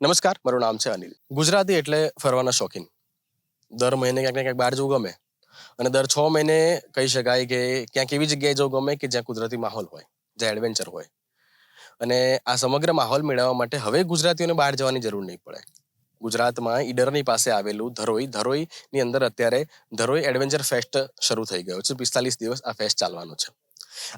નમસ્કાર, મારું નામ છે અનિલ. ગુજરાતી એટલે ફરવાના શોખીન. દર મહિને ક્યાંક ને ક્યાંક બહાર જવું ગમે અને દર છ મહિને કહી શકાય કે ક્યાંક એવી જગ્યાએ જવું ગમે કે જ્યાં કુદરતી માહોલ હોય, જ્યાં એડવેન્ચર હોય. અને આ સમગ્ર માહોલ મેળવવા માટે હવે ગુજરાતીઓને બહાર જવાની જરૂર નહીં પડે. ગુજરાતમાં ઈડરની પાસે આવેલું ધરોઈ, ધરોઈની અંદર અત્યારે ધરોઈ એડવેન્ચર ફેસ્ટ શરૂ થઈ ગયો છે. પિસ્તાલીસ દિવસ આ ફેસ્ટ ચાલવાનો છે.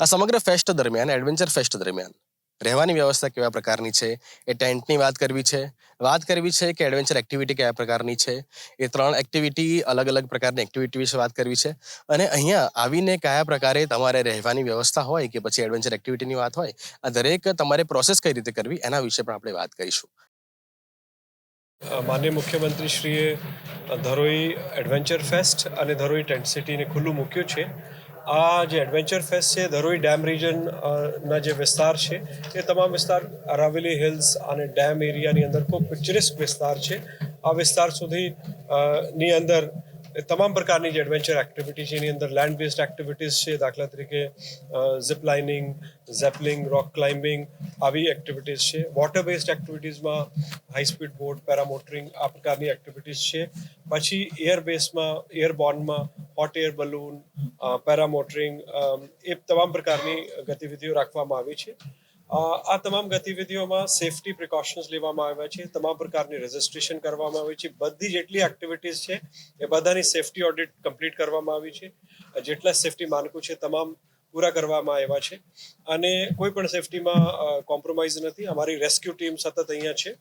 આ સમગ્ર ફેસ્ટ દરમિયાન એડવેન્ચર ફેસ્ટ દરમિયાન રહેવાની વ્યવસ્થા કેવા પ્રકારની છે? એ ટેન્ટની વાત કરવી છે. વાત કરવી છે કે એડવેન્ચર એક્ટિવિટી કયા પ્રકારની છે? એ ત્રણ એક્ટિવિટી અલગ અલગ પ્રકારની એક્ટિવિટી વિશે વાત કરવી છે. અને અહીંયા આવીને કયા પ્રકારે તમારે રહેવાની વ્યવસ્થા હોય કે પછી એડવેન્ચર એક્ટિવિટીની વાત હોય, આ દરેક તમારે પ્રોસેસ કઈ રીતે કરવી, એના વિશે પણ આપણે વાત કરીશું. માનનીય મુખ્યમંત્રીશ્રીએ ધરોઈ એડવેન્ચર ફેસ્ટ અને ધરોઈ ટેન્ટ સિટીને ખુલ્લું મૂક્યું છે. આ જે એડવેન્ચર ફેસ્ટ છે, ધરોઈ ડેમ રિજન ના જે વિસ્તાર છે, એ તમામ વિસ્તાર અરાવલી હિલ્સ અને ડેમ એરિયાની અંદર ખૂબ પિક્ચરિસ્ક વિસ્તાર છે. આ વિસ્તાર સુધી ની અંદર તમામ પ્રકારની જે એડવેન્ચર એક્ટિવિટી છે, એની અંદર લેન્ડ બેઝડ એક્ટિવિટીઝ છે, દાખલા તરીકે ઝિપ લાઇનિંગ ઝેપલિંગ રોક ક્લાઇમ્બિંગ આવી એક્ટિવિટીઝ છે. વોટર બેઝડ એક્ટિવિટીઝમાં હાઈ સ્પીડ બોટ પેરામોટરિંગ આ પ્રકારની એક્ટિવિટીઝ છે. પછી એર બેઝમાં એરબોર્નમાં હોટ એર બલૂન પેરામોટરિંગ એ તમામ પ્રકારની ગતિવિધિઓ રાખવામાં આવી છે. આ તમામ ગતિવિધિઓમાં સેફટી પ્રિકોશન્સ લેવામાં આવ્યા છે. તમામ પ્રકારની રજિસ્ટ્રેશન કરવામાં આવી છે. બધી જેટલી એક્ટિવિટીઝ છે, એ બધાની સેફટી ઓડિટ કમ્પ્લીટ કરવામાં આવી છે. જેટલા સેફટી માનકો છે, તમામ પૂરા કરવામાં આવ્યા છે. અને કોઈ પણ સેફટીમાં કોમ્પ્રોમાઇઝ નથી. અમારી રેસ્ક્યુ ટીમ સતત અહીંયા છે.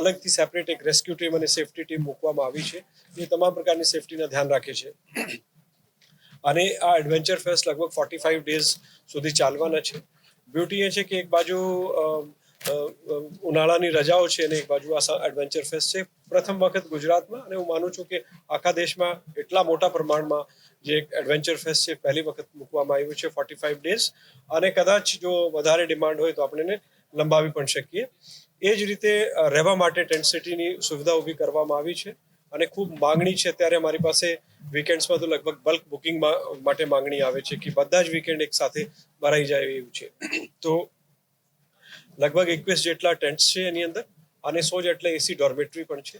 અલગથી સેપરેટ એક રેસ્ક્યુ ટીમ અને સેફટી ટીમ મૂકવામાં આવી છે. એ તમામ પ્રકારની સેફટીના ધ્યાન રાખે છે. અને આ એડવેન્ચર ફેસ્ટ લગભગ ફોર્ટી ફાઈવ ડેઝ સુધી ચાલવાના છે. બ્યુટી એ છે કે એક બાજુ ઉનાળાની રજાઓ છે અને એક બાજુ આ એડવેન્ચર ફેસ્ટ છે. પ્રથમ વખત ગુજરાતમાં, અને હું માનું છું કે આખા દેશમાં એટલા મોટા પ્રમાણમાં જે એડવેન્ચર ફેસ્ટ છે, પહેલી વખત મૂકવામાં આવ્યું છે ફોર્ટી ફાઈવ ડેઝ અને કદાચ જો વધારે ડિમાન્ડ હોય તો આપણે લંબાવી પણ શકીએ. એ જ રીતે રહેવા માટે ટેન્ટ સિટીની સુવિધા ઊભી કરવામાં આવી છે. અને ખૂબ માંગણી છે ત્યારે મારી પાસે વીકેન્ડ્સમાં તો લગભગ બલ્ક બુકિંગ માટે માંગણી આવે છે કે બધા જ વીકેન્ડ એક સાથે ભરાઈ જાય એવું છે. તો લગભગ એકવીસ જેટલા ટેન્ટ્સ છે એની અંદર અને સો જેટલા એસી ડોર્મેટરી પણ છે.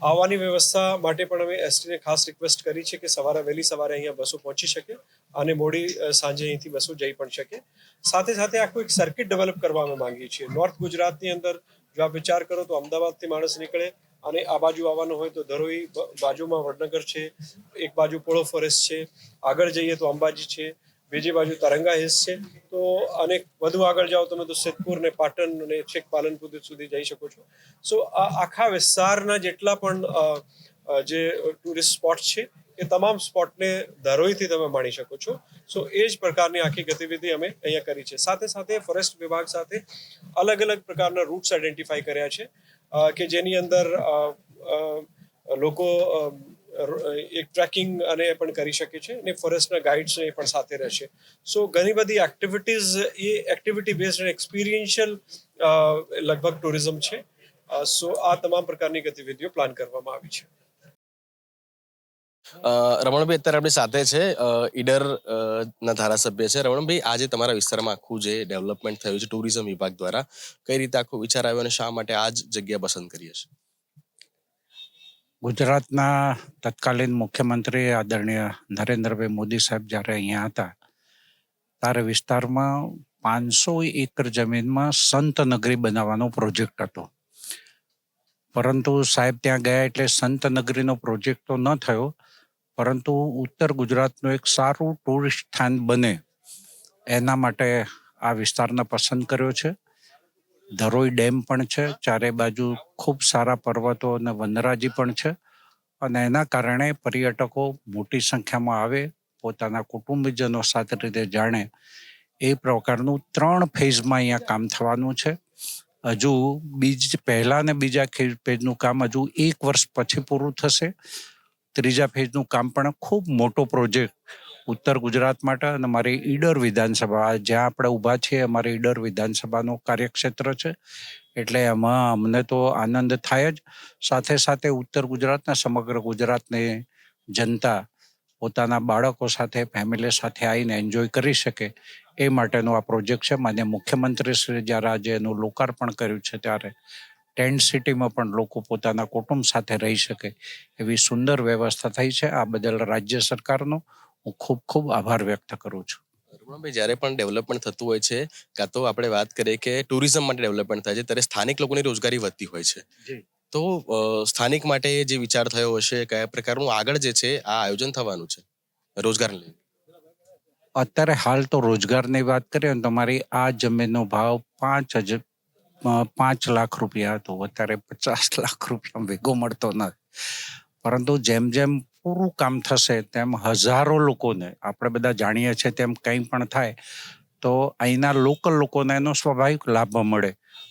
આવવાની વ્યવસ્થા માટે પણ અમે એસટીને ખાસ રિક્વેસ્ટ કરી છે કે સવારે વહેલી સવારે અહીંયા બસો પહોંચી શકે અને મોડી સાંજે અહીંથી બસો જઈ પણ શકે. સાથે સાથે આખું એક સર્કિટ ડેવલપ કરવા અમે માંગીએ છીએ. નોર્થ ગુજરાતની અંદર જો આપ વિચાર કરો તો અમદાવાદથી માણસ નીકળે અને આ બાજુ આવવાનું હોય તો ધરોઈ બાજુમાં વડનગર છે, એક બાજુ પોળો ફોરેસ્ટ છે, આગળ જઈએ તો અંબાજી છે, બીજી બાજુ તરંગા હિલ્સ છે. તો અને વધુ આગળ જાઓ તમે તો સિદ્ધપુર ને પાટણ અને છેક પાલનપુર સુધી જઈ શકો છો. સો આ આખા વિસ્તારના જેટલા પણ જે ટુરિસ્ટ સ્પોટ છે, એ તમામ સ્પોટને ધરોઈથી તમે માણી શકો છો. સો એ જ પ્રકારની આખી ગતિવિધિ અમે અહીંયા કરી છે. સાથે સાથે ફોરેસ્ટ વિભાગ સાથે અલગ અલગ પ્રકારના રૂટ્સ આઈડેન્ટિફાઈ કર્યા છે. કે જેની અંદર લોકો એક ટ્રેકિંગ અને એ પણ કરી શકે છે અને ફોરેસ્ટના ગાઈડ્સ એ પણ સાથે રહેશે સો, ઘણી બધી એક્ટિવિટીઝ એ એક્ટિવિટી બેઝડ અને એક્સપિરિયન્શિયલ લગભગ ટુરિઝમ છે. સો, આ તમામ પ્રકારની ગતિવિધિઓ પ્લાન કરવામાં આવી છે. રમણભાઈ અત્યારે આપણી સાથે છે. ઈડર ના ધારાસભ્ય છે. રમણભાઈ, આજે તમારા વિસ્તારમાં આખું જે ડેવલપમેન્ટ થયું છે ટુરિઝમ વિભાગ દ્વારા, કઈ રીતે આખો વિચાર આવ્યો અને શા માટે આ જ જગ્યા પસંદ કરી હશે? ગુજરાતના તત્કાલીન મુખ્યમંત્રી આદરણીય નરેન્દ્રભાઈ મોદી સાહેબ જ્યારે અહીંયા હતા, ત્યારે વિસ્તારમાં પાંચસો એકર જમીનમાં સંત નગરી બનાવવાનો પ્રોજેક્ટ હતો. પરંતુ સાહેબ ત્યાં ગયા એટલે સંત નગરીનો પ્રોજેક્ટ તો ન થયો પરંતુ ઉત્તર ગુજરાતનું એક સારું ટુરિસ્ટ સ્થાન બને એના માટે આ વિસ્તારને પસંદ કર્યો છે. ધરોઈ ડેમ પણ છે, ચારે બાજુ ખૂબ સારા પર્વતો અને વનરાજી પણ છે અને એના કારણે પર્યટકો મોટી સંખ્યામાં આવે, પોતાના કુટુંબીજનો સાથે રીતે જાણે. એ પ્રકારનું ત્રણ ફેઝમાં અહીંયા કામ થવાનું છે. હજુ બીજ પહેલા ને બીજા ફેઝનું કામ હજુ એક વર્ષ પછી પૂરું થશે. ત્રીજા ફેઝનું કામ પણ ખૂબ મોટો પ્રોજેક્ટ ઉત્તર ગુજરાત માટે અને મારી ઈડર વિધાનસભા. જ્યાં આપણે ઊભા છીએ, અમારી ઈડર વિધાનસભાનું કાર્યક્ષેત્ર છે. એટલે એમાં અમને તો આનંદ થાય જ. સાથે સાથે ઉત્તર ગુજરાતના સમગ્ર ગુજરાતની જનતા પોતાના બાળકો સાથે, ફેમિલી સાથે આવીને એન્જોય કરી શકે એ માટેનો આ પ્રોજેક્ટ છે. માન્ય મુખ્યમંત્રી શ્રી જ્યારે આજે એનું લોકાર્પણ કર્યું છે, ત્યારે ટેન્ટ સિટીમાં પણ લોકો પોતાના કુટુંબ સાથે રહી શકે એવી સુંદર વ્યવસ્થા થઈ છે. આ બદલ રાજ્ય સરકારનો હું ખૂબ ખૂબ આભાર વ્યક્ત કરું છું. રૂમનાભાઈ જ્યારે પણ ડેવલપમેન્ટ થતું હોય છે કાં તો આપણે વાત કરીએ કે ટુરિઝમ માટે ડેવલપમેન્ટ થાય છે ત્યારે સ્થાનિક લોકોની રોજગારી વધતી હોય છે. તો સ્થાનિક માટે જે વિચાર થયો હશે કયા પ્રકારનું આગળ જે છે આ આયોજન થવાનું છે રોજગારને લઈને? અત્યારે હાલ તો રોજગારની વાત કરીએ તો તમારી આ જમીનનો ભાવ પાંચ હજાર પાંચ લાખ રૂપિયા હતો. અત્યારે પચાસ લાખ રૂપિયા ભેગો મળતો નથી પરંતુ જેમ જેમ પૂરું કામ થશે, તેમ હજારો લોકોને, આપણે બધા જાણીએ છીએ તેમ કંઈ પણ થાય, તો અહીંના લોકલ લોકોને એનો સ્વાભાવિક લાભ મળે.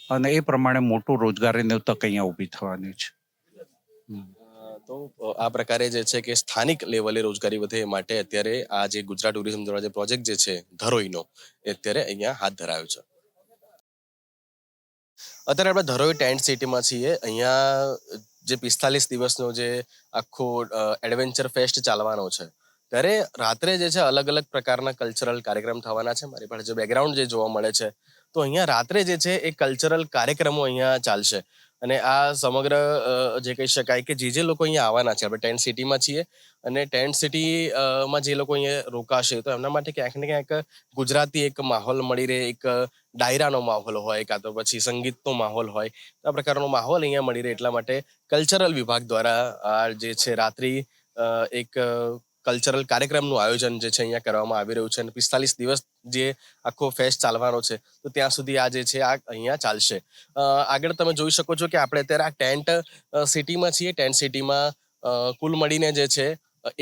અને એ પ્રમાણે મોટું રોજગારીની તક અહીંયા ઊભી થવાની છે. તો આ પ્રકારે જે છે કે સ્થાનિક લેવલે રોજગારી વધે માટે અત્યારે આ જે ગુજરાત ટુરિઝમ દ્વારા જે પ્રોજેક્ટ જે છે ધરોઈનો અત્યારે અહીંયા હાથ ધરાયો છે. અત્યારે આપણે ધરોઈ ટેન્ટ સિટીમાં છીએ. અહીંયા જે પિસ્તાલીસ દિવસનો જે આખો એડવેન્ચર ફેસ્ટ ચાલવાનો છે. ત્યારે રાત્રે જે છે અલગ અલગ પ્રકારના કલ્ચરલ કાર્યક્રમ થવાના છે. મારી પાસે જે બેકગ્રાઉન્ડ જે જોવા મળે છે, તો અહીંયા રાત્રે જે છે એ કલ્ચરલ કાર્યક્રમો અહીંયા ચાલશે. અને આ સમગ્ર જે કહી શકાય કે જે જે લોકો અહીંયા આવવાના છે, આપણે ટેન્ટ સિટીમાં છીએ અને ટેન્ટ સિટીમાં જે લોકો અહીંયા રોકાશે તો એમના માટે ક્યાંક ને ક્યાંક ગુજરાતી એક માહોલ મળી રહે, એક ડાયરાનો માહોલ હોય, કાં તો પછી સંગીતનો માહોલ હોય આ પ્રકારનો માહોલ અહીંયા મળી રહે. એટલા માટે કલ્ચરલ વિભાગ દ્વારા આ જે છે, રાત્રિ એક કલ્ચરલ કાર્યક્રમનું આયોજન જે છે અહીંયા કરવામાં આવી રહ્યું છે અને પિસ્તાલીસ દિવસ જે આખો ફેસ્ટ ચાલવાનો છે, તો ત્યાં સુધી આ જે છે આ અહીંયા ચાલશે. આગળ તમે જોઈ શકો છો કે આપણે અત્યારે આ ટેન્ટ સિટીમાં છીએ. ટેન્ટ સિટીમાં કુલ મળીને જે છે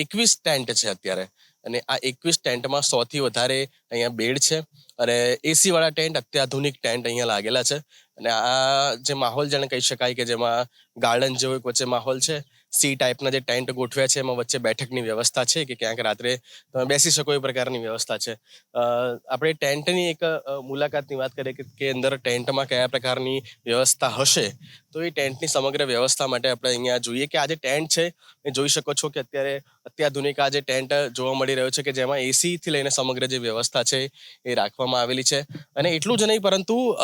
એકવીસ ટેન્ટ છે અત્યારે. અને આ એકવીસ ટેન્ટમાં સૌથી વધારે અહીંયા બેડ છે. અને એસી વાળા ટેન્ટ અત્યાધુનિક ટેન્ટ અહીંયા લાગેલા છે. અને આ જે માહોલ જેને કહી શકાય કે જેમાં ગાર્ડન જેવો એક વચ્ચે માહોલ છે સી ટાઈપના જે ટેન્ટ ગોઠવ્યા છે, એમાં વચ્ચે બેઠકની વ્યવસ્થા છે કે ક્યાંક રાત્રે તમે બેસી શકો એ પ્રકારની વ્યવસ્થા છે. આપણે ટેન્ટની એક મુલાકાતની વાત કરીએ કે- અંદર ટેન્ટમાં કયા પ્રકારની વ્યવસ્થા હશે, તો એ ટેન્ટની સમગ્ર વ્યવસ્થા માટે આપણે અહીંયા જોઈએ કે આ જે ટેન્ટ છે, એ જોઈ શકો છો કે અત્યારે અત્યાધુનિક આ જે ટેન્ટ જોવા મળી રહ્યો છે કે જેમાં એસીથી લઈને સમગ્ર જે વ્યવસ્થા છે, એ રાખવામાં આવેલી છે. અને એટલું જ નહીં પરંતુ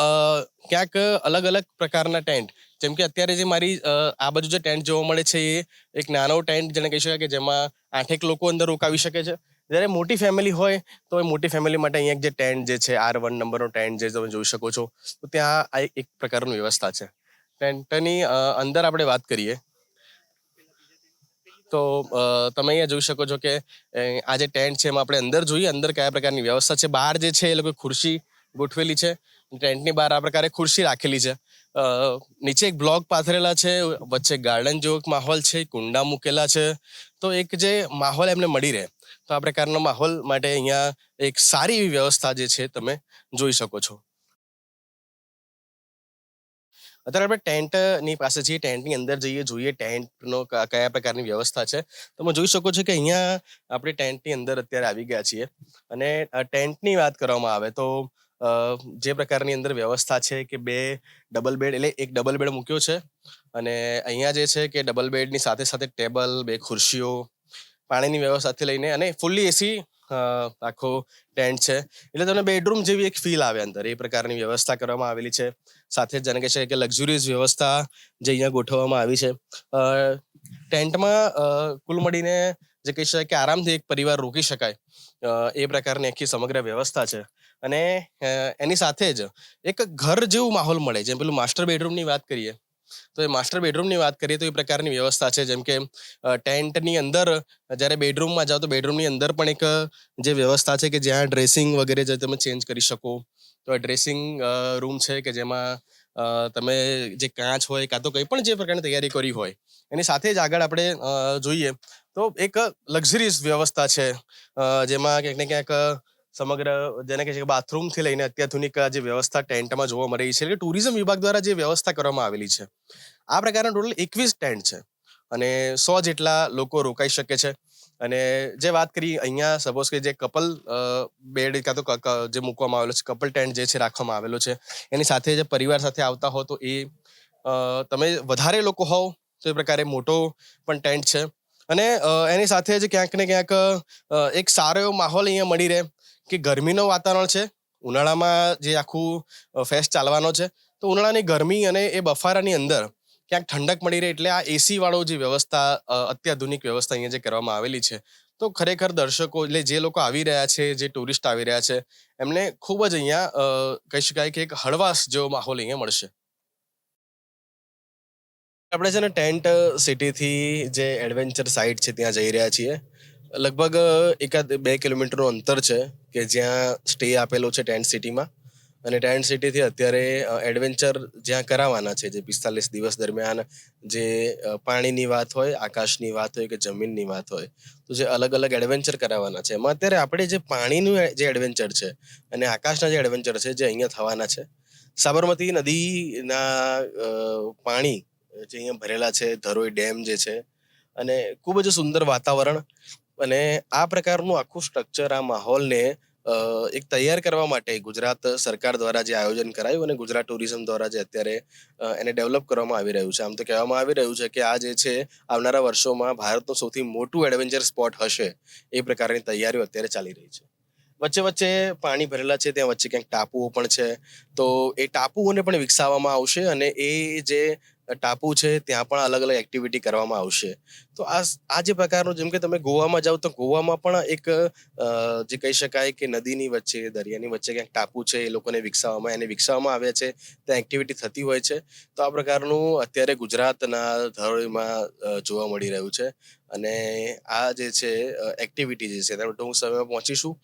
ક્યાંક અલગ અલગ પ્રકારના ટેન્ટ જેમ કે અત્યારે જે મારી આ બાજુ જે ટેન્ટ જોવા મળે છે એ એક નાનો ટેન્ટ જેને કહી શકાય કે જેમાં આઠેક લોકો અંદર રોકાવી શકે છે. જ્યારે મોટી ફેમિલી હોય, તો એ મોટી ફેમિલી માટે અહીંયા જે ટેન્ટ જે છે આર વન નંબરનો ટેન્ટ જે તમે જોઈ શકો છો, તો ત્યાં આ એક પ્રકારની વ્યવસ્થા છે. ટેન્ટની અંદર આપણે વાત કરીએ, તો તમે અહીંયા જોઈ શકો છો કે આ જે ટેન્ટ છે એમાં આપણે અંદર જોઈએ, અંદર કયા પ્રકારની વ્યવસ્થા છે. બહાર જે છે એ લોકો ખુરશી ગોઠવેલી છે. ટેન્ટની બહાર આ પ્રકારે ખુરશી રાખેલી છે. નીચે એક બ્લોક પાથરેલા છે, વચ્ચે ગાર્ડન જેવો માહોલ છે, કુંડા મૂકેલા છે. તો એક જે માહોલ એમને મળી રહે, તો આ પ્રકારનો માહોલ માટે અહીંયા એક સારી એવી વ્યવસ્થા જે છે તમે જોઈ શકો છો. અત્યારે આપણે ટેન્ટની પાસે જઈએ ટેન્ટની અંદર જઈએ, જોઈએ ટેન્ટનો કયા પ્રકારની વ્યવસ્થા છે. તમે જોઈ શકો છો કે અહીંયા આપણે ટેન્ટની અંદર અત્યારે આવી ગયા છીએ. અને ટેન્ટની વાત કરવામાં આવે તો જે પ્રકારની અંદર વ્યવસ્થા છે કે બે ડબલ બેડ એટલે એક ડબલ બેડ મૂક્યો છે અને અહીંયા જે છે કે ડબલ બેડની સાથે સાથે ટેબલ, બે ખુરશીઓ, પાણીની વ્યવસ્થાથી લઈને અને ફૂલ્લી એસી આખો ટેન્ટ છે. એટલે તમને બેડરૂમ જેવી એક ફીલ આવે અંદર. એ પ્રકારની વ્યવસ્થા કરવામાં આવેલી છે. સાથે જ જાણે કે છે કે લક્ઝુરિયસ વ્યવસ્થા જે અહીંયા ગોઠવવામાં આવી છે. ટેન્ટમાં કુલ મળીને જે કહી શકાય કે આરામથી એક પરિવાર રોકી શકાય. એ પ્રકારની આખી સમગ્ર વ્યવસ્થા છે. અને એની સાથે જ એક ઘર જેવું માહોલ મળે. જેમ પેલું માસ્ટર બેડરૂમની વાત કરીએ, તો એ માસ્ટર બેડરૂમની વાત કરીએ તો એ પ્રકારની વ્યવસ્થા છે. જેમ કે ટેન્ટની અંદર, જ્યારે બેડરૂમમાં જાઓ તો બેડરૂમની અંદર પણ એક, જે વ્યવસ્થા છે કે જ્યાં ડ્રેસિંગ વગેરે જે તમે ચેન્જ કરી શકો. તો ડ્રેસિંગ રૂમ છે કે જેમાં તમે જે કાચ હોય કાં તો કંઈ પણ જે પ્રકારની તૈયારી કરી હોય, એની સાથે જ આગળ આપણે જોઈએ. તો એક લક્ઝરીઝ વ્યવસ્થા છે જેમાં ક્યાંક ને ક્યાંક સમગ્ર, જેને કહે છે કે બાથરૂમથી લઈને અત્યાધુનિક જે વ્યવસ્થા ટેન્ટમાં જોવા મળી રહી છે, એટલે ટુરિઝમ વિભાગ દ્વારા જે વ્યવસ્થા કરવામાં આવેલી છે, આ પ્રકારના ટોટલ એકવીસ ટેન્ટ છે, અને સો જેટલા લોકો રોકાઈ શકે છે, અને જે વાત કરી અહીંયા સપોઝ કે જે કપલ બેડ કાં તો જે મૂકવામાં આવેલો છે કપલ ટેન્ટ જે છે રાખવામાં આવેલો છે, એની સાથે જે પરિવાર સાથે આવતા હો તો એ તમે વધારે લોકો હોવ તો એ પ્રકારે મોટો પણ ટેન્ટ છે, અને એની સાથે જ ક્યાંક ને ક્યાંક એક સારો એવો માહોલ અહીંયા મળી રહે કે ગરમીનો વાતાવરણ છે, ઉનાળામાં જે આખું ફેસ્ટ ચાલવાનો છે, તો ઉનાળાની ગરમી અને એ બફારાની અંદર ક્યાંક ઠંડક મળી રહે એટલે આ એસી વાળો જે વ્યવસ્થા અત્યાધુનિક વ્યવસ્થા અહીંયા જે કરવામાં આવેલી છે, તો ખરેખર દર્શકો એટલે જે લોકો આવી રહ્યા છે, જે ટુરિસ્ટ આવી રહ્યા છે, એમને ખૂબ જ અહીંયા કહી શકાય કે એક હળવાશ જેવો માહોલ અહીંયા મળશે. આપણે છે ને ટેન્ટ સિટીથી જે એડવેન્ચર સાઇટ છે ત્યાં જઈ રહ્યા છીએ. લગભગ એકાદ બે કિલોમીટરનું અંતર છે કે જ્યાં સ્ટે આપેલો છે ટેન્ટ સિટીમાં અને ટેન્ટ સિટીથી અત્યારે એડવેન્ચર જ્યાં કરાવવાના છે, જે પિસ્તાલીસ દિવસ દરમિયાન જે પાણીની વાત હોય, આકાશની વાત હોય કે જમીનની વાત હોય, તો જે અલગ અલગ એડવેન્ચર કરાવવાના છે. એમાં અત્યારે આપણે જે પાણીનું જે એડવેન્ચર છે અને આકાશના જે એડવેન્ચર છે જે અહીંયા થવાના છે, સાબરમતી નદીના પાણી જે અહીંયા ભરેલા છે, ધરોઈ ડેમ જે છે, અને ખૂબ જ સુંદર વાતાવરણ અને આ પ્રકારનું આખું સ્ટ્રક્ચર આ માહોલને એક તૈયાર કરવા માટે ગુજરાત સરકાર દ્વારા જે આયોજન કરાયું અને ગુજરાત ટુરિઝમ દ્વારા જે અત્યારે એને ડેવલપ કરવામાં આવી રહ્યું છે. આમ તો કહેવામાં આવી રહ્યું છે કે આ જે છે, આવનારા વર્ષોમાં ભારતનું સૌથી મોટું એડવેન્ચર સ્પોટ હશે એ પ્રકારની તૈયારીઓ અત્યારે ચાલી રહી છે. વચ્ચે વચ્ચે પાણી ભરેલા છે, ત્યાં વચ્ચે ક્યાંક ટાપુઓ પણ છે. તો એ ટાપુઓને પણ વિકસાવવામાં આવશે અને એ જે ટાપુ છે, ત્યાં પણ અલગ અલગ એક્ટિવિટી કરવામાં આવશે. તો આ આ જે પ્રકારનું જેમ કે તમે ગોવામાં જાઓ તો ગોવામાં પણ એક જે કહી શકાય કે નદીની વચ્ચે, દરિયાની વચ્ચે ક્યાંક ટાપુ છે, એ લોકોને વિકસાવવામાં, એને વિકસાવવામાં આવ્યા છે, ત્યાં એક્ટિવિટી થતી હોય છે. તો આ પ્રકારનું અત્યારે ગુજરાતના ધરોળીમાં જોવા મળી રહ્યું છે. અને આ જે છે એક્ટિવિટી જે છે, તેના ટૂંક સમયમાં પહોંચીશું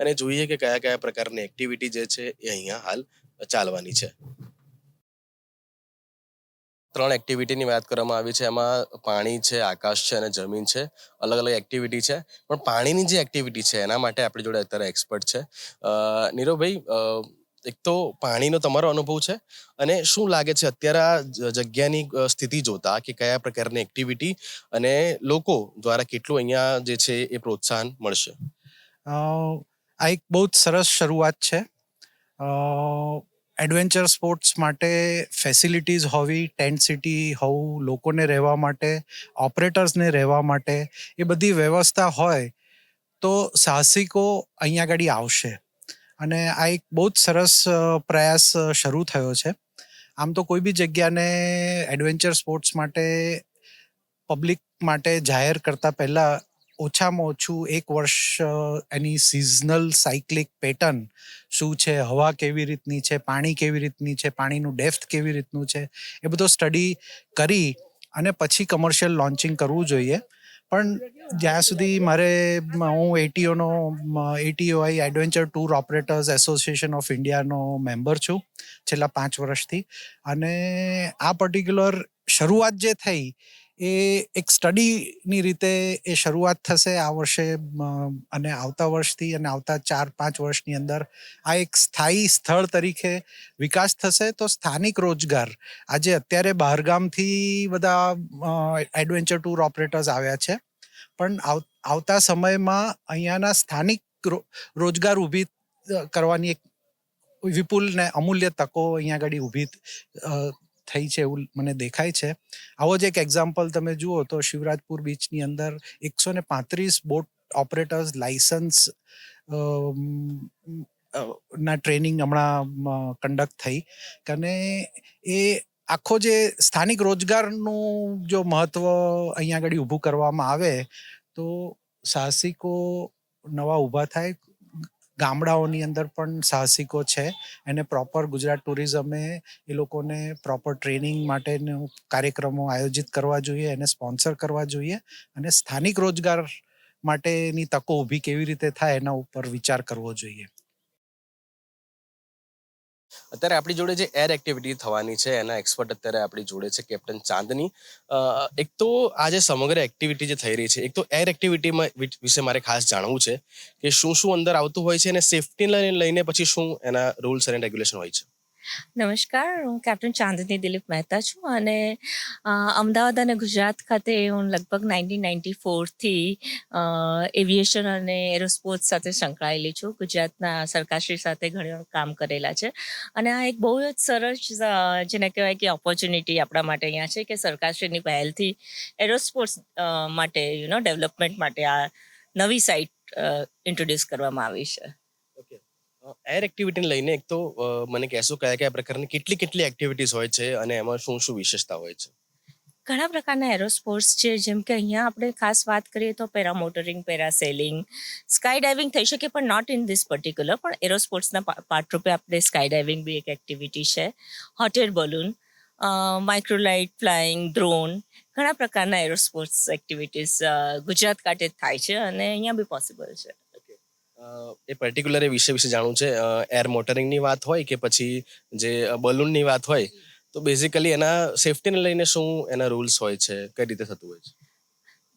અને જોઈએ કે કયા કયા પ્રકારની એક્ટિવિટી જે છે, એ અહીંયા હાલ ચાલવાની છે. ત્રણ એક્ટિવિટીની વાત કરવામાં આવી છે. એમાં પાણી છે, આકાશ છે અને જમીન છે. અલગ અલગ એક્ટિવિટી છે. પણ પાણીની જે એક્ટિવિટી છે, એના માટે આપણી જોડે અત્યારે એક્સપર્ટ છે. નીરવભાઈ એક તો પાણીનો તમારો અનુભવ છે અને શું લાગે છે અત્યારે આ જગ્યાની સ્થિતિ જોતા કે કયા પ્રકારની એક્ટિવિટી અને લોકો દ્વારા કેટલું અહીંયા જે છે એ પ્રોત્સાહન મળશે? આ એક બહુ જ સરસ શરૂઆત છે. એડવેન્ચર સ્પોર્ટ્સ માટે ફેસિલિટીઝ હોવી, ટેન્ટ સિટી હોવું, લોકોને રહેવા માટે, ઓપરેટર્સને રહેવા માટે, એ બધી વ્યવસ્થા હોય તો સાહસિકો અહીંયા આગળ આવશે. અને આ એક બહુ જ સરસ પ્રયાસ શરૂ થયો છે. આમ તો કોઈ બી જગ્યાને એડવેન્ચર સ્પોર્ટ્સ માટે, પબ્લિક માટે જાહેર કરતા પહેલા ઓછામાં ઓછું એક વર્ષ એની સિઝનલ સાયક્લિક પેટર્ન શું છે, હવા કેવી રીતની છે, પાણી કેવી રીતની છે, પાણીનું ડેપ્થ કેવી રીતનું છે, એ બધો સ્ટડી કરી અને પછી કમર્શિયલ લોન્ચિંગ કરવું જોઈએ. પણ જ્યાં સુધી મારે, હું એટીઓનો ATOAI adventure tour operators association of ઇન્ડિયાનો member છું છેલ્લા પાંચ વર્ષથી. અને આ પર્ટિક્યુલર શરૂઆત જે થઈ એ એક સ્ટડીની રીતે એ શરૂઆત થશે આ વર્ષે અને આવતા વર્ષથી અને આવતા ચાર, પાંચ વર્ષની અંદર આ એક સ્થાયી સ્થળ તરીકે વિકાસ થશે. તો સ્થાનિક રોજગાર. આજે અત્યારે બહારગામથી બધા એડવેન્ચર ટૂર ઓપરેટર્સ આવ્યા છે. પણ આવતા સમયમાં અહીંયાના સ્થાનિક રોજગાર ઊભી કરવાની એક વિપુલ ને અમૂલ્ય તકો અહીંયા આગળ ઊભી થઈ છે એવું મને દેખાય છે. આવો જ એક એક્ઝામ્પલ તમે જુઓ તો શિવરાજપુર બીચની અંદર એકસો ને પાંત્રીસ બોટ ઓપરેટર્સ લાઇસન્સ ના ટ્રેનિંગ હમણાં કન્ડક્ટ થઈ. અને એ આખો જે સ્થાનિક રોજગારનું જો મહત્વ અહીંયા આગળ ઊભું કરવામાં આવે તો સાહસિકો નવા ઊભા થાય ગામડાઓની અંદર પણ સાહસિકો છે એને પ્રોપર ગુજરાત ટુરિઝમે એ લોકોને પ્રોપર ટ્રેનિંગ માટેનું કાર્યક્રમો આયોજિત કરવા જોઈએ એને સ્પોન્સર કરવા જોઈએ અને સ્થાનિક રોજગાર માટેની તકો ઊભી કેવી રીતે થાય એના ઉપર વિચાર કરવો જોઈએ. અત્યારે આપણી જોડે જે એર એક્ટિવિટી થવાની છે, એના એક્સપર્ટ અત્યારે આપણી જોડે છે કેપ્ટન ચાંદની. એક તો આ જે સમગ્ર એક્ટિવિટી જે થઈ રહી છે, એક તો એર એક્ટિવિટીમાં વિશે મારે ખાસ જાણવું છે કે શું શું અંદર આવતું હોય છે અને સેફટી લઈને લઈને પછી શું એના રૂલ્સ અને રેગ્યુલેશન હોય છે. નમસ્કાર, હું કેપ્ટન ચાંદની દિલીપ મહેતા છું અને અમદાવાદ અને ગુજરાત ખાતે હું લગભગ નાઇન્ટીન નાઇન્ટી ફોરથી એવિએશન અને એરોસ્પોર્ટ્સ સાથે સંકળાયેલી છું. ગુજરાતના સરકારશ્રી સાથે ઘણી કામ કરેલા છે. અને આ એક બહુ જ સરસ જેને કહેવાય કે ઓપોર્ચ્યુનિટી આપણા માટે અહીંયા છે કે સરકારશ્રીની પહેલથી એરોસ્પોર્ટ્સ માટે યુ નો ડેવલપમેન્ટ માટે આ નવી સાઇટ ઇન્ટ્રોડ્યુસ કરવામાં આવી છે. એર એક્ટિવિટીને લઈને એક તો મને કહેશો કયા કયા પ્રકારની કેટલી કેટલી એક્ટિવિટીઝ હોય છે અને એમાં શું શું વિશેષતા હોય છે? ઘણા પ્રકારના એરોસ્પોર્ટ્સ છે, જેમ કે અહીંયા આપણે ખાસ વાત કરીએ તો પેરામોટરિંગ પેરાસેલિંગ સ્કાય ડાઇવિંગ થઈ શકે પણ નોટ ઇન ધીસ પર્ટિક્યુલર પણ એરોસ્પોર્ટ્સના પાર્ટરૂપે આપણે સ્કાય ડાઇવિંગ બી એક એક્ટિવિટી છે. Hot air balloon microlight flying drone ઘણા પ્રકારના એરોસ્પોર્ટ્સ એક્ટિવિટીઝ ગુજરાત કાંઠે થાય છે અને અહીંયા બી પોસિબલ છે. એ પર્ટિક્યુલર એ વિષય વિશે જાણવું છે. એર મોટરિંગની વાત હોય કે પછી જે બલૂનની વાત હોય, તો બેઝિકલી એના સેફટીને લઈને શું એના રૂલ્સ હોય છે? કઈ રીતે થતું હોય છે?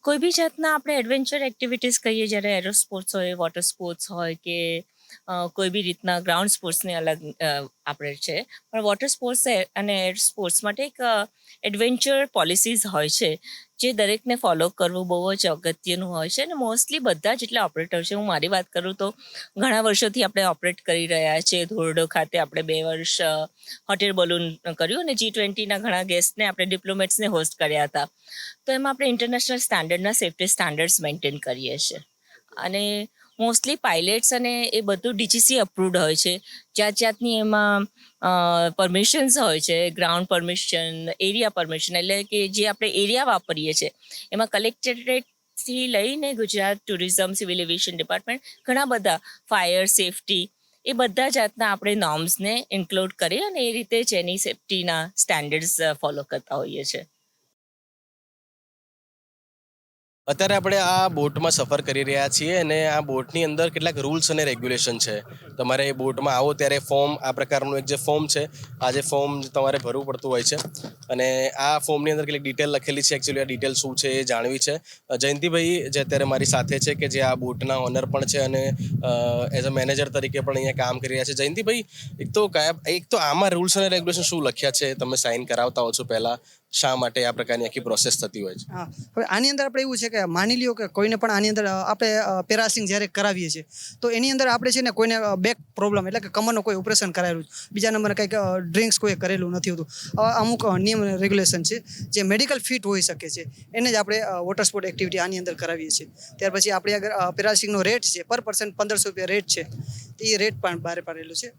કોઈ બી જાતના આપણે એડવેન્ચર એક્ટિવિટીઝ કહીએ, જ્યારે એરો સ્પોર્ટ્સ હોય વોટર સ્પોર્ટ્સ હોય કે કોઈ બી રીતના ગ્રાઉન્ડ સ્પોર્ટ્સને અલગ આપણે છે. પણ વોટર સ્પોર્ટ્સ અને એર સ્પોર્ટ્સ માટે એક એડવેન્ચર પોલિસીઝ હોય છે. જે દરેકને ફોલો કરવું બહુ જ અગત્યનું હોય છે અને મોસ્ટલી બધા જેટલા ઓપરેટર છે, હું મારી વાત કરું તો ઘણા વર્ષોથી આપણે ઓપરેટ કરી રહ્યા છીએ ધોરડો ખાતે આપણે બે વર્ષ હોટેલ બલૂન કર્યું અને જી ટ્વેન્ટીના ઘણા ગેસ્ટને આપણે ડિપ્લોમેટ્સને હોસ્ટ કર્યા હતા. તો એમાં આપણે ઇન્ટરનેશનલ સ્ટાન્ડર્ડના સેફ્ટી સ્ટાન્ડર્ડ્સ મેન્ટેન કરીએ છીએ. અને મોસ્ટલી પાઇલેટ્સ અને એ બધું ડીજીસી અપ્રુવડ હોય છે. જાત જાતની એમાં પરમિશન્સ હોય છે ગ્રાઉન્ડ પરમિશન એરિયા પરમિશન એટલે કે જે આપણે એરિયા વાપરીએ છીએ. એમાં કલેક્ટરેટથી લઈને Gujarat tourism civil aviation department ઘણા બધા ફાયર સેફટી એ બધા જાતના આપણે નોર્મ્સને ઇન્ક્લુડ કરી અને એ રીતે જ એની સેફટીના સ્ટાન્ડર્ડ્સ ફોલો કરતા હોઈએ છીએ. અત્યારે આપણે આ બોટમાં સફર કરી રહ્યા છીએ અને આ બોટની અંદર કેટલાક રૂલ્સ અને રેગ્યુલેશન છે. તમારે એ બોટમાં આવો ત્યારે ફોર્મ આ પ્રકારનું એક જે ફોર્મ છે, આ જે ફોર્મ તમારે ભરવું પડતું હોય છે. અને આ ફોર્મની અંદર કેટલીક ડિટેલ લખેલી છે એકચ્યુઅલી આ ડિટેલ શું છે એ જાણવી છે. જયંતિભાઈ, જે અત્યારે મારી સાથે છે કે જે આ બોટના ઓનર પણ છે અને એઝ અ મેનેજર તરીકે પણ અહીંયા કામ કરી રહ્યા છે. જયંતિભાઈ, એક તો કયા એક તો આમાં રૂલ્સ અને રેગ્યુલેશન શું લખ્યા છે તમે સાઇન કરાવતા હો છો પહેલા? શા માટે આ પ્રકારની આખી પ્રોસેસ થતી હોય છે? હા. હવે આની અંદર આપણે એવું છે કે માની લ્યો કે કોઈને પણ આની અંદર આપણે પેરાસિંગ જ્યારે કરાવીએ છીએ, તો એની અંદર આપણે છે ને કોઈને બેક પ્રોબ્લેમ એટલે કે કમરનું કોઈ ઓપરેશન કરાયેલું બીજા નંબર કંઈક ડ્રિંક્સ કોઈ કરેલું નથી હોતું. અમુક નિયમ રેગ્યુલેશન છે જે મેડિકલ ફિટ હોઈ શકે છે. એને જ આપણે વોટર સ્પોર્ટ એક્ટિવિટી આની અંદર કરાવીએ છીએ. ત્યાર પછી આપણે આગળ પેરાસિંગનો રેટ છે પર પર્સન પંદરસો રૂપિયા રેટ છે. એ રેટ પણ બહાર પાડેલો છે.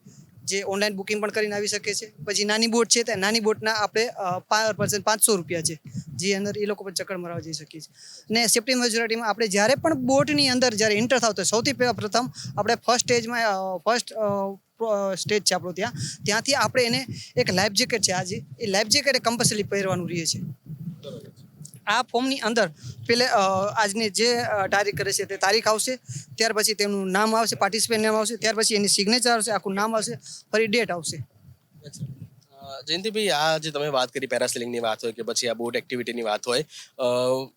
જે ઓનલાઈન બુકિંગ પણ કરીને આવી શકે છે. પછી નાની બોટ છે તે નાની બોટના આપણે પર પર્સન પાંચસો રૂપિયા છે, જે અંદર એ લોકો પણ ચક્કર મરાવા જઈ શકીએ છીએ ને સેફ્ટી મેજોરિટીમાં આપણે જ્યારે પણ બોટની અંદર જ્યારે એન્ટર થાવ તો સૌથી પહેલાં પ્રથમ આપણે ફર્સ્ટ સ્ટેજમાં ફર્સ્ટ સ્ટેજ છે આપણો ત્યાં. ત્યાંથી આપણે એને એક લાઈફ જેકેટ છે આજે. એ લાઈફ જેકેટ કમ્પલસરી પહેરવાનું રહે છે. આ ફોર્મની અંદર પેલે આજની જે તારીખ કરે છે તે તારીખ આવશે, ત્યાર પછી તેમનું નામ આવશે પાર્ટિસિપેન્ટ નામ આવશે, ત્યાર પછી એની સિગ્નેચર આવશે, આખું નામ આવશે, ફરી ડેટ આવશે. જયંતિભાઈ આ જે તમે વાત કરી પેરાસેલિંગની વાત હોય કે પછી આ બોટ એક્ટિવિટીની વાત હોય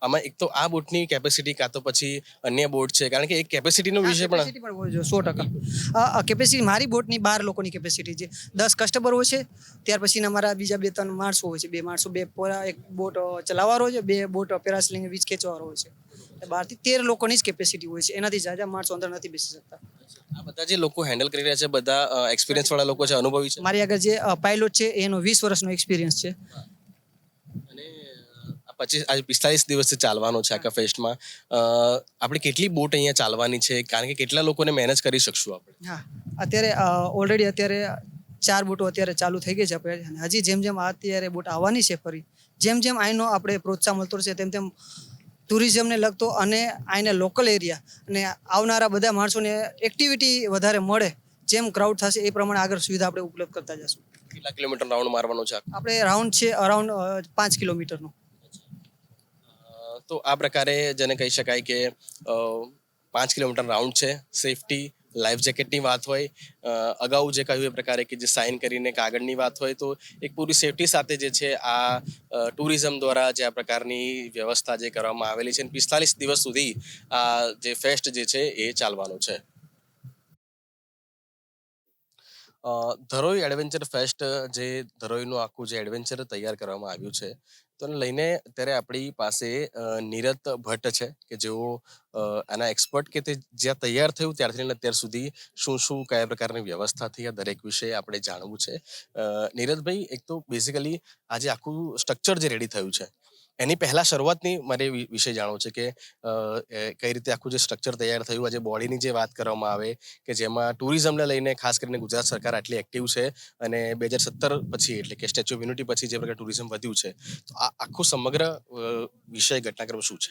આમાં એક તો આ બોટની કેપેસિટી કાં તો પછી અન્ય બોટ છે? કારણ કે એક કેપેસિટીનો વિષય પણ સો ટકા. કેપેસિટી મારી બોટની બાર લોકોની કેપેસિટી છે. દસ કસ્ટમર હોય છે ત્યાર પછી અમારા બીજા બે ત્રણ માણસો હોય છે. બે માણસો બે પોરા એક બોટ ચલાવવાનો છે બે બોટ પેરાસેલિંગ વીજ ખેંચવાનો હોય છે. બારથી તેર લોકોની જ કેપેસિટી હોય છે. એનાથી જાજા માણસો અંદર નથી બેસી શકતા. આ બધા જે લોકો હેન્ડલ કરી રહ્યા છે બધા એક્સપિરિયન્સ વાળા લોકો છે અનુભવી છે? મારી આગળ જે પાયલોટ છે એનો વીસ વર્ષનો એક્સપિરિયન્સ છે. અને પચીસ આજે પિસ્તાલીસ દિવસથી ચાલવાનો છે આખા ફેસ્ટમાં. આપણે કેટલી બોટ અહીંયા ચાલવાની છે? કારણ કે કેટલા લોકોને મેનેજ કરી શકશું આપણે? હા અત્યારે ઓલરેડી અત્યારે ચાર બોટો અત્યારે ચાલુ થઈ ગઈ છે આપણે હજી જેમ જેમ અત્યારે બોટ આવવાની છે ફરી જેમ જેમ આઈનો આપણે પ્રોત્સાહન મળતો રહેશે તેમ તેમ ટુરિઝમને લગતો અને આઈને લોકલ એરિયા અને આવનારા બધા માણસોને એક્ટિવિટી વધારે મળે જેમ ક્રાઉડ થશે એ પ્રમાણે આગળ સુવિધા આપણે ઉપલબ્ધ કરતા જશું. કેટલા કિલોમીટર રાઉન્ડ મારવાનો છે? આપણે રાઉન્ડ છે અરાઉન્ડ પાંચ કિલોમીટરનો. તો આ પ્રકારે જેને કહી શકાય કે પાંચ કિલોમીટર રાઉન્ડ છે સેફટી લાઈફ જેકેટની વાત હોય અગાઉ જે કહ્યું એ પ્રકારે કે જે સાઇન કરીને કાગળની વાત હોય, તો એક પૂરી સેફટી સાથે જે છે આ ટુરિઝમ દ્વારા જે આ પ્રકારની વ્યવસ્થા જે કરવામાં આવેલી છે પિસ્તાલીસ દિવસ સુધી આ જે ફેસ્ટ જે છે એ ચાલવાનો છે. ધરોઈ એડવેન્ચર ફેસ્ટ જે ધરોઈનું આખું જે એડવેન્ચર તૈયાર કરવામાં આવ્યું છે તો લઈને અત્યારે આપણી પાસે નીરત ભટ્ટ છે કે જેઓ આના એક્સપર્ટ કે તે જ્યાં તૈયાર થયું ત્યારથી અત્યાર સુધી શું શું, કયા પ્રકારની વ્યવસ્થા થઈ આ દરેક વિશે આપણે જાણવું છે. નીરજભાઈ એક તો બેઝિકલી આજે આખું સ્ટ્રક્ચર જે રેડી થયું છે એની પહેલા શરૂઆતની મારે વિશે જાણવું છે કે કઈ રીતે આખું જે સ્ટ્રક્ચર તૈયાર થયું, આજે બોડીની જે વાત કરવામાં આવે, કે જેમાં ટુરિઝમને લઈને ખાસ કરીને ગુજરાત સરકાર આટલી એક્ટિવ છે અને બે હજાર સત્તર પછી એટલે કે સ્ટેચ્યુ ઓફ યુનિટી પછી જે પ્રકારે ટુરિઝમ વધ્યું છે, તો આ આખું સમગ્ર વિષય ઘટનાક્રમ શું છે?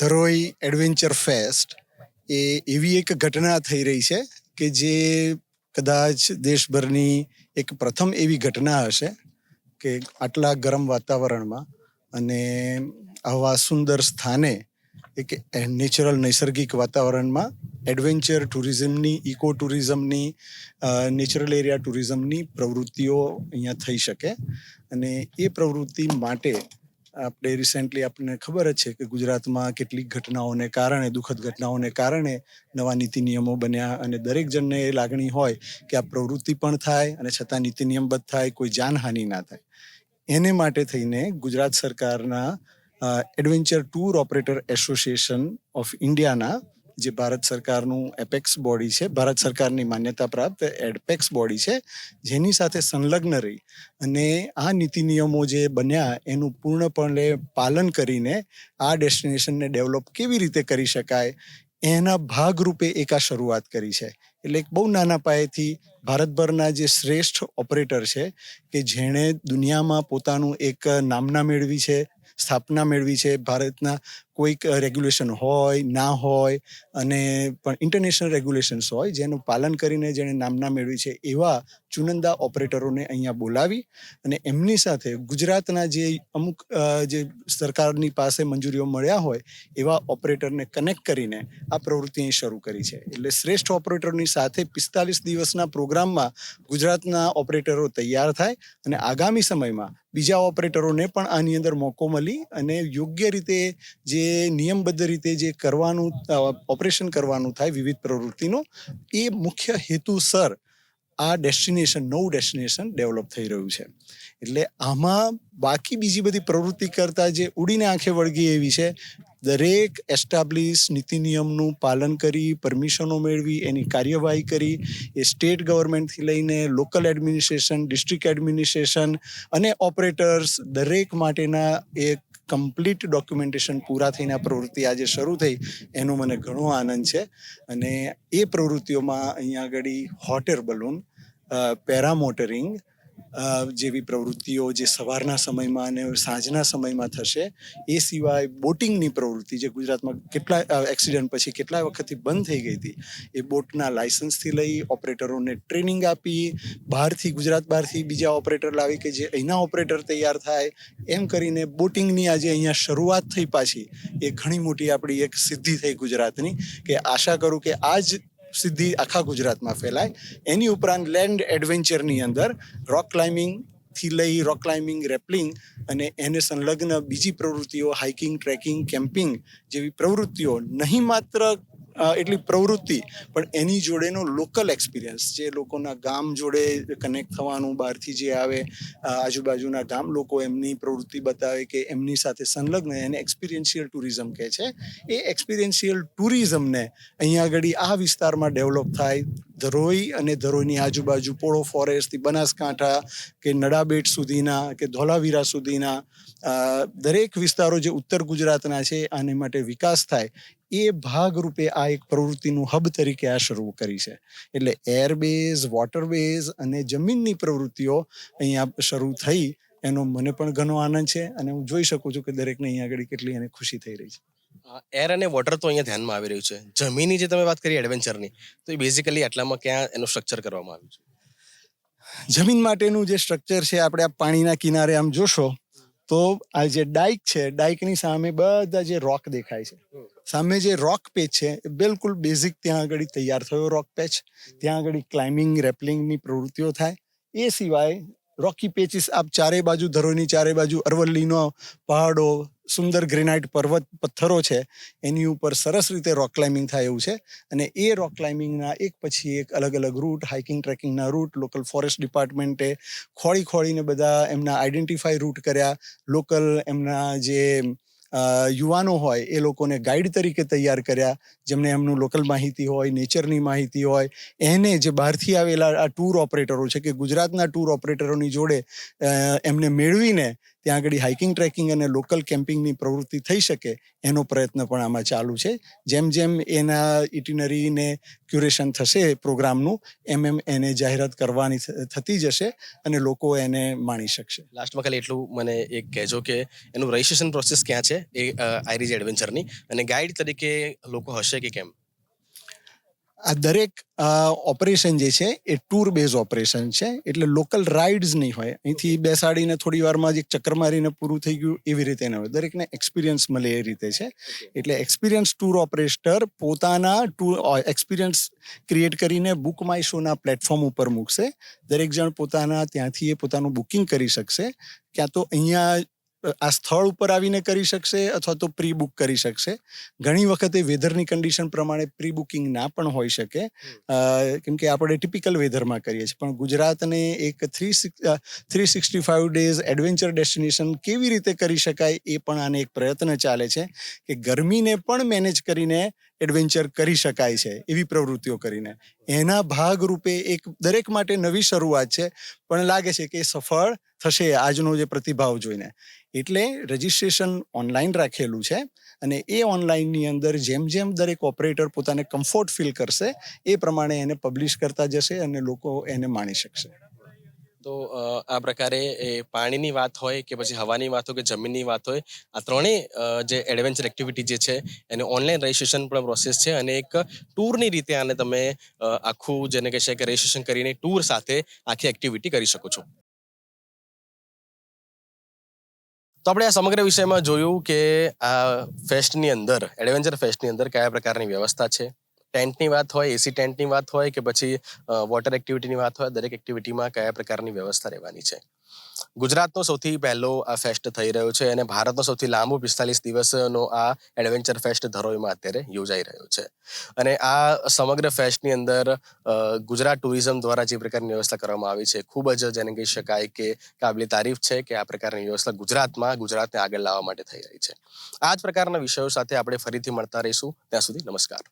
ધરોઈ એડવેન્ચર ફેસ્ટ એ એવી એક ઘટના થઈ રહી છે કે જે કદાચ દેશભરની એક પ્રથમ એવી ઘટના હશે કે આટલા ગરમ વાતાવરણમાં અને આવા સુંદર સ્થાને એક નેચરલ નૈસર્ગિક વાતાવરણમાં એડવેન્ચર ટુરિઝમની ઇકો ટુરિઝમની નેચરલ એરિયા ટુરિઝમની પ્રવૃત્તિઓ અહીંયા થઈ શકે. અને એ પ્રવૃત્તિ માટે આપણે રિસેન્ટલી આપણને ખબર જ છે કે ગુજરાતમાં કેટલીક ઘટનાઓને કારણે, દુઃખદ ઘટનાઓને કારણે નવા નીતિ નિયમો બન્યા અને દરેક જણને એ લાગણી હોય કે આ પ્રવૃત્તિ પણ થાય અને છતાં નીતિ નિયમબદ્ધ થાય, કોઈ જાનહાનિ ના થાય. એને માટે થઈને ગુજરાત સરકારના adventure tour operator association of ઇન્ડિયાના જે ભારત સરકારનું એપેક્સ બોડી છે, ભારત સરકારની માન્યતા પ્રાપ્ત એડપેક્સ બોડી છે, જેની સાથે સંલગ્ન રહી અને આ નીતિ નિયમો જે બન્યા એનું પૂર્ણપણે પાલન કરીને આ ડેસ્ટિનેશનને ડેવલપ કેવી રીતે કરી શકાય એના ભાગરૂપે એક આ શરૂઆત કરી છે. એટલે એક બહુ નાના પાયેથી ભારતભરના જે શ્રેષ્ઠ ઓપરેટર છે કે જેણે દુનિયામાં પોતાનું એક નામના મેળવી છે, સ્થાપના મેળવી છે, ભારતના કોઈક રેગ્યુલેશન હોય, ના હોય અને પણ ઇન્ટરનેશનલ રેગ્યુલેશન્સ હોય જેનું પાલન કરીને જેણે નામના મેળવી છે એવા ચુનંદા ઓપરેટરોને અહીંયા બોલાવી અને એમની સાથે ગુજરાતના જે અમુક જે સરકારની પાસે મંજૂરીઓ મળ્યા હોય એવા ઓપરેટરને કનેક્ટ કરીને આ પ્રવૃત્તિ શરૂ કરી છે. એટલે શ્રેષ્ઠ ઓપરેટરની સાથે પિસ્તાલીસ દિવસના પ્રોગ્રામમાં ગુજરાતના ઓપરેટરો તૈયાર થાય અને આગામી સમયમાં બીજા ઓપરેટરોને પણ આની અંદર મોકો મળી અને યોગ્ય રીતે જે નિયમબદ્ધ રીતે જે કરવાનું ઓપરેશન કરવાનું થાય વિવિધ પ્રવૃત્તિનું, એ મુખ્ય હેતુસર આ ડેસ્ટિનેશન નવું ડેસ્ટિનેશન ડેવલપ થઈ રહ્યું છે. એટલે આમાં બાકી બીજી બધી પ્રવૃત્તિ કરતાં જે ઉડીને આંખે વળગી એવી છે, દરેક એસ્ટાબ્લિશ નીતિ નિયમનું પાલન કરી પરમિશનો મેળવી, એની કાર્યવાહી કરી, એ સ્ટેટ ગવર્મેન્ટથી લઈને લોકલ એડમિનિસ્ટ્રેશન ડિસ્ટ્રિક્ટ એડમિનિસ્ટ્રેશન અને ઓપરેટર્સ દરેક માટેના એક કમ્પ્લીટ ડોક્યુમેન્ટેશન પૂરા થઈને આ પ્રવૃત્તિ આજે શરૂ થઈ, એનો મને ઘણો આનંદ છે. અને એ પ્રવૃત્તિઓમાં અહીંયા આગળ હોટ એર બલૂન પેરામોટરિંગ જેવી પ્રવૃત્તિઓ જે સવારના સમયમાં અને સાંજના સમયમાં થશે, એ સિવાય બોટિંગની પ્રવૃત્તિ જે ગુજરાતમાં કેટલા એક્સિડન્ટ પછી કેટલા વખતથી બંધ થઈ ગઈ હતી, એ બોટના લાયસન્સથી લઈ ઓપરેટરોને ટ્રેનિંગ આપી, બહારથી ગુજરાત બહારથી બીજા ઓપરેટર લાવી કે જે અહીંના ઓપરેટર તૈયાર થાય, એમ કરીને બોટિંગની આજે અહીંયા શરૂઆત થઈ પાછી, એ ઘણી મોટી આપણી એક સિદ્ધિ થઈ ગુજરાતની, કે આશા કરું કે આ જ સિદ્ધિ આખા ગુજરાતમાં ફેલાય. એની ઉપરાંત લેન્ડ એડવેન્ચરની અંદર રોક ક્લાઇમ્બિંગથી લઈ રોક ક્લાઇમ્બિંગ, રેપલિંગ અને એને સંલગ્ન બીજી પ્રવૃત્તિઓ, હાઇકિંગ, ટ્રેકિંગ, કેમ્પિંગ જેવી પ્રવૃત્તિઓ નહીં માત્ર એટલી પ્રવૃત્તિ, પણ એની જોડેનો લોકલ એક્સપિરિયન્સ જે લોકોના ગામ જોડે કનેક્ટ થવાનું, બહારથી જે આવે આજુબાજુના ગામ લોકો એમની પ્રવૃત્તિ બતાવે કે એમની સાથે સંલગ્ન એને એક્સપિરિયન્શિયલ ટુરિઝમ કહે છે. એ એક્સપિરિયન્શિયલ ટુરિઝમને અહીંયા આગળ આ વિસ્તારમાં ડેવલપ થાય, ધરોઈ અને ધરોઈની આજુબાજુ પોળો ફોરેસ્ટથી બનાસકાંઠા કે નડાબેટ સુધીના કે ધોલાવીરા સુધીના દરેક વિસ્તારો જે ઉત્તર ગુજરાતના છે, આને માટે વિકાસ થાય એ ભાગરૂપે આ એક પ્રવૃત્તિનું હબ તરીકે આ શરૂ કરી છે. એટલે એરબેઝ વોટરબેઝ અને જમીનની પ્રવૃત્તિઓ અહીંયા શરૂ થઈ એનો મને પણ ઘણો આનંદ છે અને હું જોઈ શકું છું કે દરેકને અહીંયા આગળ કેટલી એને ખુશી થઈ રહી છે. એર અને વોટર તો અહીંયા ધ્યાનમાં આવી રહ્યું છે. જમીનની જે તમે વાત કરી એડવેન્ચરની તો એ બેઝિકલી આટલામાં ક્યાં એનું સ્ટ્રક્ચર કરવામાં આવ્યું છે? જમીન માટેનું જે સ્ટ્રક્ચર છે આપણે આ પાણીના કિનારે આમ જોશો તો આ જે ડાઇક છે ડાઇકની સામે બધા જે રોક દેખાય છે. સામે જે રોક પેચ છે, એ બિલકુલ બેઝિક ત્યાં આગળ તૈયાર થયો રોક પેચ ત્યાં આગળ ક્લાઇમ્બિંગ રેપલિંગની પ્રવૃત્તિઓ થાય. એ સિવાય રોકી પેચીસ આપ ચારે બાજુ ધરોની ચારે બાજુ, અરવલ્લીનો પહાડો, સુંદર ગ્રેનાઇટ પર્વત, પથ્થરો છે, એની ઉપર સરસ રીતે રોક ક્લાઇમ્બિંગ થાય એવું છે. અને એ રોક ક્લાઇમ્બિંગના એક પછી એક અલગ અલગ રૂટ હાઇકિંગ ટ્રેકિંગના રૂટ લોકલ ફોરેસ્ટ ડિપાર્ટમેન્ટે ખોળી ખોળીને બધા એમના આઈડેન્ટિફાઈ રૂટ કર્યા. લોકલ એમના જે યુવાનો હોય, એ લોકોને ગાઈડ તરીકે તૈયાર કર્યા, જેમને એમનું લોકલ માહિતી હોય, નેચરની માહિતી હોય, એને જે બહારથી આવેલા આ ટૂર ઓપરેટરો છે કે ગુજરાતના ટૂર ઓપરેટરોની જોડે એમને મેળવીને ત્યાં આગળ હાઇકિંગ ટ્રેકિંગ અને લોકલ કેમ્પિંગની પ્રવૃત્તિ થઈ શકે, એનો પ્રયત્ન પણ આમાં ચાલુ છે. જેમ જેમ એના ઇટિનરીને ક્યુરેશન થશે પ્રોગ્રામનું, એમ એમ એને જાહેરાત કરવાની થતી જશે અને લોકો એને માણી શકશે. લાસ્ટમાં ખાલી એટલું મને એક કહેજો કે એનું રજિસ્ટ્રેશન પ્રોસેસ ક્યાં છે એ આઈરીજ એડવેન્ચરની અને ગાઈડ તરીકે લોકો હશે કે કેમ? આ દરેક ઓપરેશન જે છે એ ટૂર બેઝ ઓપરેશન છે એટલે લોકલ રાઇડ્સ નહીં હોય. અહીંથી બેસાડીને થોડી વારમાં જ એક ચક્કર મારીને પૂરું થઈ ગયું એવી રીતે ન હોય. દરેકને એક્સપિરિયન્સ મળે એ રીતે છે. એટલે એક્સપિરિયન્સ ટૂર ઓપરેટર પોતાના ટૂર એક્સપિરિયન્સ ક્રિએટ કરીને બુક માય શોના પ્લેટફોર્મ ઉપર મૂકશે. દરેક જણ પોતાના ત્યાંથી એ પોતાનું બુકિંગ કરી શકશે. ક્યાં તો અહીંયા આ સ્થળ ઉપર આવીને કરી શકશે અથવા તો પ્રી બુક કરી શકશે. ઘણી વખતે વેધરની કન્ડિશન પ્રમાણે પ્રી બુકિંગ ના પણ હોઈ શકે. કેમ કે આપણે ટિપિકલ વેધરમાં કરીએ છીએ. પણ ગુજરાતને એક three three sixty five days adventure destination કેવી રીતે કરી શકાય એ પણ આને એક પ્રયત્ન ચાલે છે કે ગરમીને પણ મેનેજ કરીને એડવેન્ચર કરી શકાય છે, એવી પ્રવૃત્તિઓ કરીને. એના ભાગરૂપે એક દરેક માટે નવી શરૂઆત છે, પણ લાગે છે કે સફળ થશે આજનો જે પ્રતિભાવ જોઈને. એટલે રજિસ્ટ્રેશન ઓનલાઈન રાખેલું છે અને એ ઓનલાઈનની અંદર જેમ જેમ દરેક ઓપરેટર પોતાને કમ્ફર્ટ ફીલ કરશે, એ પ્રમાણે એને પબ્લિશ કરતા જશે અને લોકો એને માણી શકશે. તો આ પ્રકારે એ પાણીની વાત હોય કે પછી હવાની વાત હોય કે જમીનની વાત હોય, આ ત્રણેય જે એડવેન્ચર એક્ટિવિટી જે છે, એને ઓનલાઈન રજિસ્ટ્રેશન પણ પ્રોસેસ છે અને એક ટૂરની રીતે આને તમે આખું જેને કહેશે કે રજિસ્ટ્રેશન કરીને ટૂર સાથે આખી એક્ટિવિટી કરી શકો છો. તો આપણે આ સમગ્ર વિષયમાં જોયું કે આ ફેસ્ટની અંદર એડવેન્ચર ફેસ્ટની અંદર કયા પ્રકારની વ્યવસ્થા છે? ટેન્ટની વાત હોય, એસી ટેન્ટની વાત હોય કે પછી વોટર એક્ટિવિટીની વાત હોય, દરેક એક્ટિવિટીમાં કયા પ્રકારની વ્યવસ્થા રહેવાની છે? ગુજરાતનો સૌથી પહેલો આ ફેસ્ટ થઈ રહ્યો છે અને ભારતનો સૌથી લાંબો પિસ્તાલીસ દિવસનો આ એડવેન્ચર ફેસ્ટ ધરોઈમાં અત્યારે યોજાઈ રહ્યો છે. અને આ સમગ્ર ફેસ્ટની અંદર ગુજરાત ટુરિઝમ દ્વારા જે પ્રકારની વ્યવસ્થા કરવામાં આવી છે, ખૂબ જ જેને કહી શકાય કે કાબલી તારીફ છે કે આ પ્રકારની વ્યવસ્થા ગુજરાતમાં, ગુજરાતને આગળ લાવવા માટે થઈ રહી છે. આ જ પ્રકારના વિષયો સાથે આપણે ફરીથી મળતા રહીશું. ત્યાં સુધી નમસ્કાર.